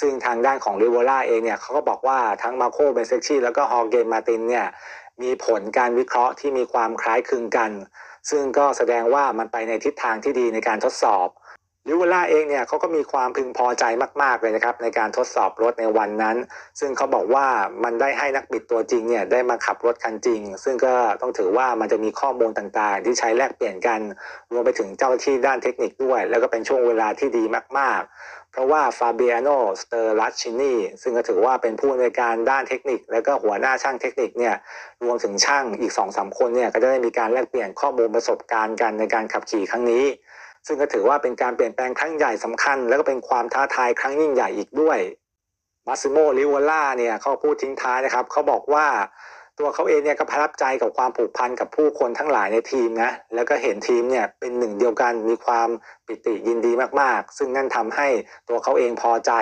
ซึ่งทางด้านของริโวล่าเองเนี่ยเขาก็บอกว่าทั้งมาโคเบนเซชีแล้วก็ฮอร์เกนมาตินเนี่ยมีผลการวิเคราะห์ที่มีความคล้ายคลึงกัน ซึ่งก็แสดงว่ามันไปในทิศทางที่ดีในการทดสอบลิเวล่าเองเนี่ยเขาก็มีความพึงพอใจมาก ๆ เลยนะครับ ในการทดสอบรถในวันนั้น ซึ่งเขาบอกว่ามันได้ให้นักบิดตัวจริงเนี่ยได้มาขับรถคันจริง ซึ่งก็ต้องถือว่ามันจะมีข้อมูลต่างๆ ที่ใช้แลกเปลี่ยนกัน รวมไปถึงเจ้าหน้าที่ด้านเทคนิคด้วย แล้วก็เป็นช่วงเวลาที่ดีมาก ๆ เพราะว่าฟาเบียโนสเตอร์ลัชชินีซึ่งก็ถือว่าเป็นผู้ในการด้านเทคนิค แล้วก็หัวหน้าช่างเทคนิคเนี่ยรวมถึงช่างอีก2อสคนเนี่ยก็จะได้มีการแลกเปลี่ยนข้อมูลประสบการณ์กันในการขับขี่ครั้งนี้ ซึ่งก็ถือว่าเป็นการเปลี่ยนแปลงครั้งใหญ่สำคัญ แล้วก็เป็นความท้าทายครั้งยิ่งใหญ่อีกด้วยมาซิโมลิวล่าเนี่ยเขาพูดทิ้งท้ายนะครับเขาบอกว่าตัวเขาเองเนี่ยก็ประทับใจกับความผูกพันกับผู้คนทั้งหลายในทีมนะแล้วก็เห็นทีมเนี่ย หนึ่งเดียวกันมีความปิติยินดีมากๆซึ่งนั่นทำให้ตัวเขาเองพอใจ